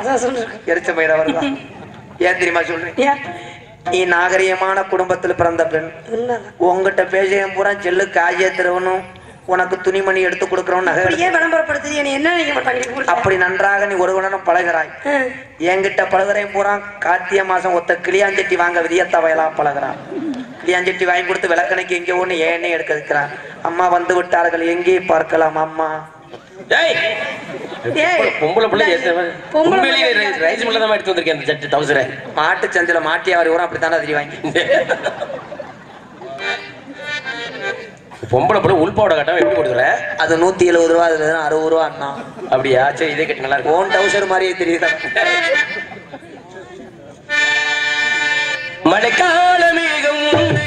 அதான் சொல்றேன். எரிச்ச ஏன் தெரியுமா சொல்றேன்? ஏன்? நீ நாகரிகமான குடும்பத்துல பிறந்த பெண். உங்ககிட்ட பேசியும் பூரா செல்லு காஜே தருவனும் உனக்கு துணிமணி எடுத்து கொடுக்கறோம் நகை விளம்பரப்படுத்துறீங்க நீ என்ன நினைக்க மாட்டாங்க அப்படி நன்றாக நீ ஒருவனும் பழகிறாய். என்கிட்ட பழகுறையும் பூரா. கார்த்திகை மாசம் ஒத்த கிளியாஞ்சட்டி வாங்க விதியத்த வயலா பழகிறான். கிளியாஞ்சட்டி வாங்கி கொடுத்து விளக்கணைக்கு எங்கே ஒண்ணு ஏன்னே எடுக்க இருக்கிறான் அம்மா வந்து விட்டார்கள் எங்கே பார்க்கலாம் அம்மா. பொம்பளை பிள்ளை பொம்பளை ரைஸ் ரைஸ் மில்ல தான் எடுத்து வந்திருக்கேன் அந்த சட்டு டவுசரை மாட்டு சந்தில மாட்டி அவர் ஊரம் அப்படித்தானே பொம்பளை பிள்ளை உள்பாவோட கட்டம் எப்படி கொடுக்குற அது நூத்தி எழுபது ரூபா அதுல அறுபது ரூபா அண்ணா. அப்படியா? சரி இதே கட்டி நல்லா இருக்கும். ஓன் டவுசர் மாதிரியே தெரியுதா? மழைக்கால மேகம் உண்டு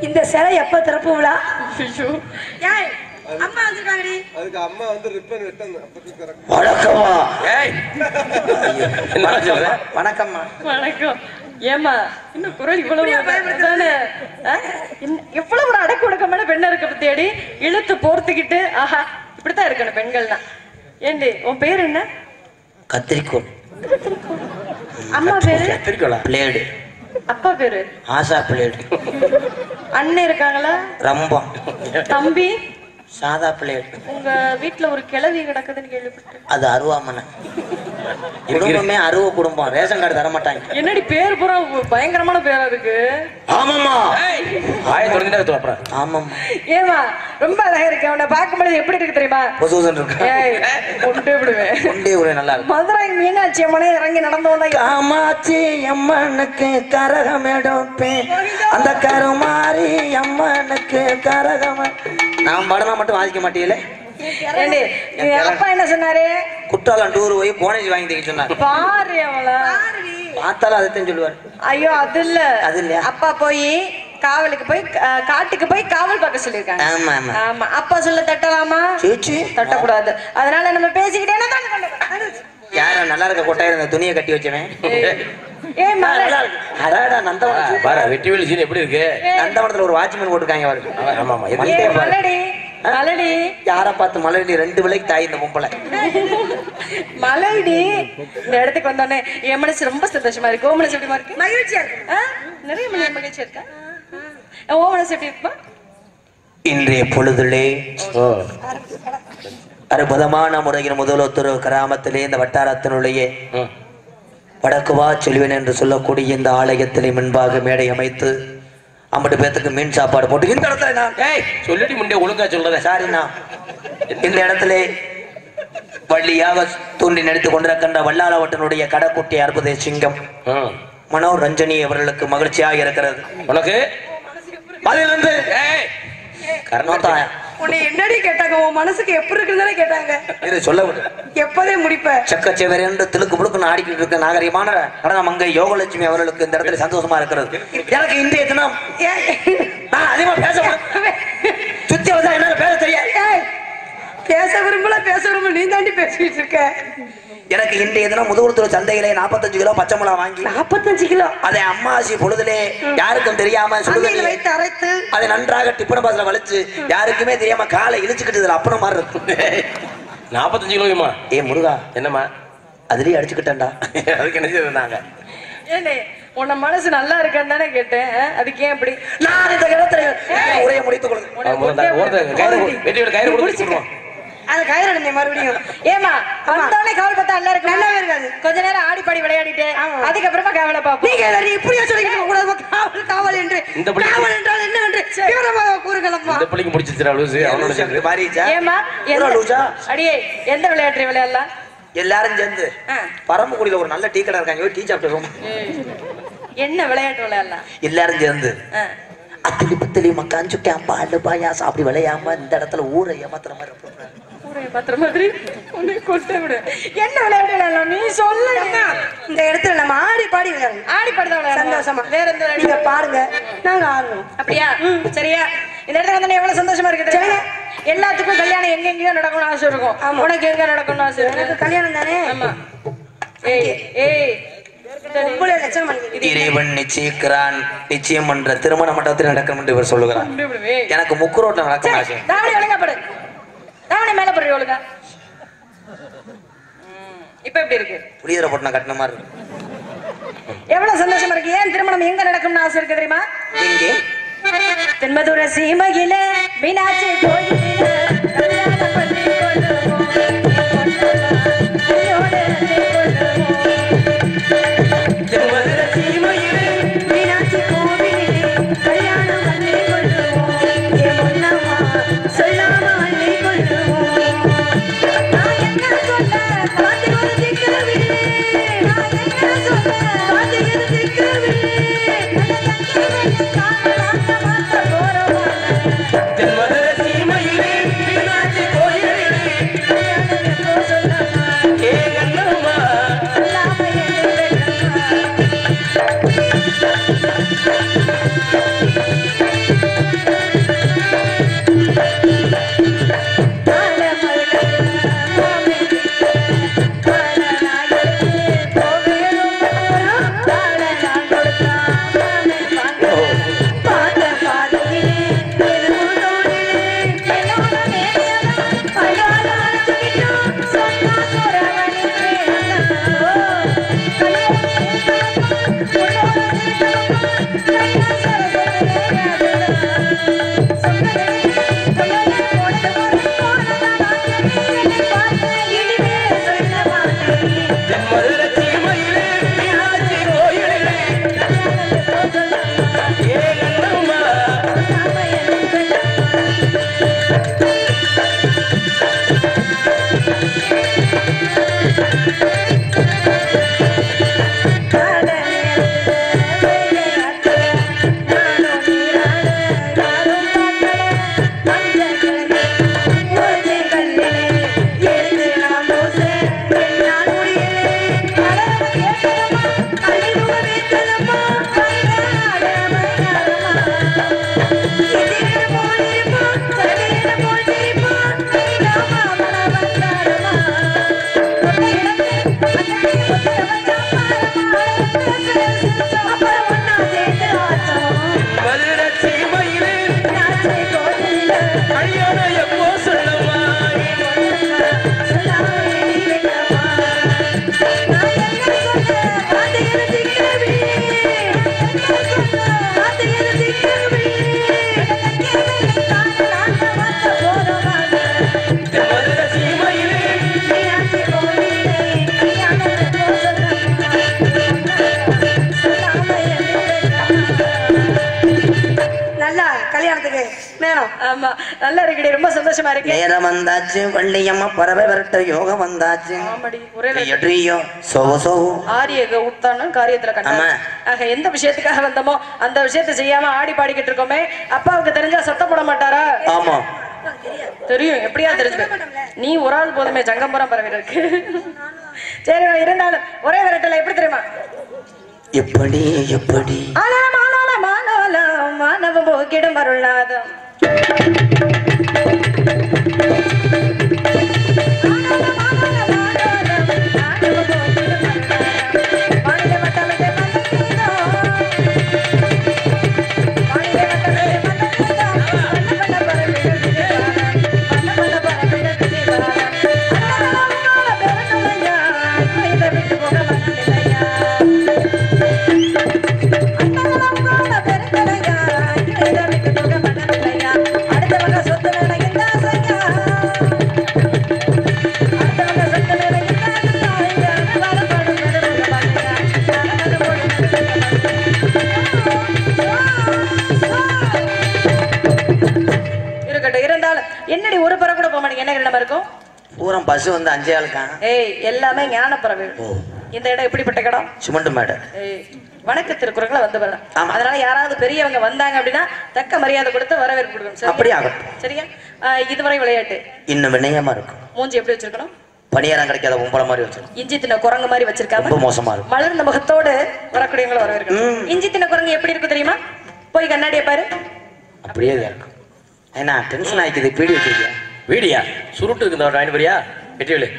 இந்த சிலை எப்ப திறப்பு விழா ஏய், அம்மா வந்திருக்காங்கடி. அதுக்கு அம்மா வந்து ரிப்பன் correct. வணக்கம்மா. ஏய். வணக்கம்மா. வணக்கம். ஏமா இன்னும் குரல் இவ்வளவு தானே எவ்வளவு ஒரு அடக்கு ஒடுக்கமான பெண்ணா இருக்க பத்தியாடி? இழுத்து போர்த்துக்கிட்டு ஆஹா இப்படித்தான் இருக்கணும் பெண்கள்னா. ஏண்டி உன் பேர் என்ன? கத்திரிக்கோள். அம்மா பேரு? திருக்கோளா பிளேடு. அப்பா பேரு? ஆசா பிளேடு. அண்ணன் இருக்காங்களா? ரம்பம் தம்பி? சாதா பிளேடு உங்க வீட்டுல ஒரு கிழவி கிடக்குதுன்னு கேள்விப்பட்டேன். அது அருவாமனை. குடும்பமே அருவ குடும்பம். ரேஷன் கார்டு தர மாட்டாங்க. என்னடி பேர் பூரா பயங்கரமான பேரா இருக்கு ஆமாம்மா. ஆய தொடர்ந்துட்டு அப்புறம் ஆமாம்மா. ஏமா ரொம்ப அழகா இருக்கு. அவனை பார்க்கும்போது எப்படி இருக்கு தெரியுமா? பொசுசன் இருக்கா? ஏய் கொண்டு விடுவேன். கொண்டே நல்லா மதுரை மீனாட்சி அம்மனே இறங்கி நடந்து வந்தா காமாட்சி அம்மனுக்கு கரகம் எடுப்பேன். அந்த கருமாரி அம்மனுக்கு கரகம் நான் படனா மட்டும் வாசிக்க மாட்டீங்களே அப்பா என்ன சொன்னாரு? குற்றாலம் டூர் போய் போனேஜ் வாங்கி தக்க சொன்னார். பாரு அவள. பார்த்தாலும் அதைத்தான் சொல்லுவார். ஐயோ அது இல்ல. அது இல்லையா? அப்பா போய் காவலுக்கு போய் காட்டுக்கு போய் காவல் பார்க்க சொல்லியிருக்காங்க. ஆமா ஆமா. ஆமா. அப்பா சொல்ல தட்டலாமா? சேச்சி. தட்டக்கூடாது. அதனால நம்ம பேசிக்கிட்டே யாரும் நல்லா இருக்க கொட்டாயிரம் இந்த துணியை கட்டி வச்சவன்? ஏ மலை அடாடா நந்தவனம். பாரு வெற்றி வெளி சீன் எப்படி இருக்கு? நந்தவனத்துல ஒரு வாட்ச்மேன் போட்டிருக்காங்க அவரு ஆமா ஆமா இது ஏ வந்தே பாரு. மலடி மலடி. யார பார்த்து மலடி? ரெண்டு விலைக்கு தாய் இந்த பொம்பளை. மலடி. இந்த இடத்துக்கு வந்தோடனே என் மனசு ரொம்ப சந்தோஷமா இருக்கு. ஓ மனசு எப்படிமா இருக்கு? மகிழ்ச்சியா இருக்கு. ஆ? நிறைய மணி மகிழ்ச்சி இருக்கா? ஓ மனசு எப்படி இருக்குமா? இன்றைய பொழுதிலே. அற்புதமான முறையில் முதலொத்தொரு கிராமத்திலே இந்த வட்டாரத்தினுடைய ம். வடக்கு வா செல்வேன் என்று சொல்லக்கூடிய இந்த ஆலயத்திலே முன்பாக மேடை அமைத்து ஐம்பது பேத்துக்கு மீன் சாப்பாடு போட்டு இந்த இடத்துல நான் ஏய் சொல்லிட்டு முன்னே ஒழுங்கா சொல்றத சாரிண்ணா இந்த இடத்துல வள்ளியாக தூண்டி நடித்துக் கொண்டிருக்கின்ற வல்லாளவட்டனுடைய கடைக்குட்டி அற்புத சிங்கம். மனோ ரஞ்சனி அவர்களுக்கு மகிழ்ச்சியாக இருக்கிறது உனக்கு அதிலிருந்து ஏய் கர்ணோத்தா உன்னை என்னடி கேட்டாங்க? உன் மனசுக்கு எப்படி இருக்குன்னு கேட்டாங்க. இது சொல்ல விடு. எப்பதே முடிப்ப. செக்கச்சேவர் என்று திலுக்கு முழுக்கு ஆடிக்கிட்டு இருக்க நாகரிகமான நடன மங்கை யோகலட்சுமி அவர்களுக்கு இந்த இடத்துல சந்தோஷமா இருக்கிறது. எனக்கு இன்றைய தினம் நான் அதிகமா பேச. சுத்தி வந்தா என்னால பேச தெரியாது. பேச விரும்பல பேச விரும்பல நீ தாண்டி பேசிட்டு இருக்க. எனக்கு இன்றைய தினம் முதுகுளத்தூர் சந்தையிலே நாற்பத்தஞ்சு கிலோ பச்சை மிளகா வாங்கி நாப்பத்தஞ்சு கிலோ? அதை அம்மாசி பொழுதிலே யாருக்கும் தெரியாம வைத்து அரைத்து. அதை நன்றாக டிப்பன பாசல வலிச்சு யாருக்குமே தெரியாம காலை இழுச்சுக்கிட்டு இதுல அப்புறம் மாதிரி இருக்கும். நாற்பத்தஞ்சு கிலோமா ஏ முருகா. என்னம்மா? அதுலயே அடிச்சுக்கிட்டேன்டா. அதுக்கு என்ன ஏனே உன்ன மனசு நல்லா இருக்கான்னு தானே கேட்டேன்? அதுக்கு ஏன் அப்படி நான் இந்த இடத்துல உரையை முடித்துக் கொள்கிறேன். கொண்டே கயிறு அடைஞ்ச மறுபடியும். ஏமா வந்தோடனே கவல் பார்த்தா நல்லா நல்லாவே இருக்காது. கொஞ்ச நேரம் ஆடி பாடி விளையாடிட்டு. அதுக்கப்புறமா கவலை பாப்போம் நீங்க எல்லாரும் இப்படியா சொல்லிக்கிட்டு கூடாது காவல் காவல் என்று. இந்த பிள்ளை- காவல் என்றால் என்ன என்று விவரமாக கூறுங்களப்பா இந்த பிள்ளைக்கு முடிச்சிருச்சா லூசு. அவனோட சேர்ந்து. மாறிச்சா ஏமா பூரா லூசா? அடியே எந்த விளையாட்டு விளையாடலாம்? எல்லாரும் சேர்ந்து. பரம்புக்குடியில ஒரு நல்ல டீ கடை இருக்காங்க. டீ சாப்பிட்டு என்ன விளையாட்டு விளையாடலாம்? எல்லாரும் சேர்ந்து. அத்திலி புத்திலி மக்கான் சுக்கேன் பாடு பாயாசம். அப்படி விளையாம இந்த இடத்துல ஊரை ஏமாத்துற மாதிரி இருக்கும். ஊரைய பாத்திர மாதிரி உன்னை கொட்டை விடு. என்ன விளையாட்டு விளையாடலாம்? நீ சொல்லு. இந்த இடத்துல நம்ம ஆடி பாடி விளையாடணும். ஆடி பாடுதான் சந்தோஷமா. வேற எந்த நீங்க பாருங்க. நாங்க ஆடுறோம். அப்படியா? சரியா? இந்த இடத்துல வந்து எவ்வளவு சந்தோஷமா இருக்கு தெரியுமா? எல்லாத்துக்கும் கல்யாணம் எங்க எங்கேயோ நடக்கணும்னு ஆசை இருக்கும். உனக்கு எங்க நடக்கணும்னு ஆசை எனக்கு கல்யாணம் தானே? ஆமா. ஏய் ஏய். இறைவன் நிச்சயிக்கிறான். நிச்சயம் என்ற திருமண மண்டபத்தில் நடக்கும் என்று இவர் சொல்லுகிறார். எனக்கு முக்கு ரோட்ல நடக்கும் ஆசை தாவணி ஒழுங்கா படு தாவணி ம், இப்ப எப்படி இருக்கு? புளியரை போட்டு நான் கட்டின மாதிரி இருக்கு. எவ்வளவு சந்தோஷமா இருக்கு. ஏன் திருமணம் எங்க நடக்கும்னு ஆசை இருக்கு தெரியுமா? எங்கே? தென்மதுர சீமையில மீனாட்சி கோயிலில ஆமா நல்லா இருக்குடி ரொம்ப சந்தோஷமா இருக்கு. நேரம் வந்தாச்சு வள்ளியம்மா பறவை விரட்ட யோகம் வந்தாச்சு. ஆமாடி ஒரே எட்ரியோ சோவ சோவு. ஆரியக உத்தானும் காரியத்துல. கண்டாங்க ஆக எந்த விஷயத்துக்காக வந்தோமோ அந்த விஷயத்தை செய்யாம ஆடி பாடிக்கிட்டு இருக்கோமே அப்பாவுக்கு தெரிஞ்சா சத்தம் போட மாட்டாரா? ஆமா. தெரியும் எப்படியா தெரிஞ்சு? நீ ஒரு ஆள் போதுமே ஜங்கம்பரம் பறவை இருக்கு சரி இருந்தாலும் ஒரே விரட்டல எப்படி தெரியுமா? எப்படி எப்படி? ஆனாலம் ஆனாலம் ஆனாலம் மானவம் போக்கிடும் அருளாதம் Thank you. பஸ் வந்து அஞ்சே ஆளுக்கான் ஏய் எல்லாமே ஞான பறவை இந்த இடம் எப்படிப்பட்ட இடம்? சிமெண்ட் மேடு. ஏய், வணக்க திருக்குறங்களை வந்து வரலாம். அதனால யாராவது பெரியவங்க வந்தாங்க அப்படின்னா தக்க மரியாதை கொடுத்து வரவேற்பு கொடுக்கணும். சரியா? அப்படியே ஆகட்டும். சரியா? இதுவரை விளையாட்டு. இன்னும் வினயமா இருக்கும். மூஞ்சி எப்படி வச்சிருக்கணும்? பணியாரம் கிடைக்காத உம்பள மாதிரி வச்சிருக்கும் இஞ்சி தின்ன குரங்கு மாதிரி வச்சிருக்காம ரொம்ப மோசமா இருக்கும். மலர்ந்த முகத்தோடு வரக்கூடியவங்களை வரவேற்கணும். இஞ்சி தின்ன குரங்கு எப்படி இருக்கு தெரியுமா? போய் கண்ணாடியை பாரு. அப்படியே தான் இருக்கும். ஏன்னா டென்ஷன் ஆயிக்குது. பீடி வச்சிருக்கியா? வீடியா சுருட்டு இருக்கு வாங்கிட்டு போறியா പറ്റിയല്ലേ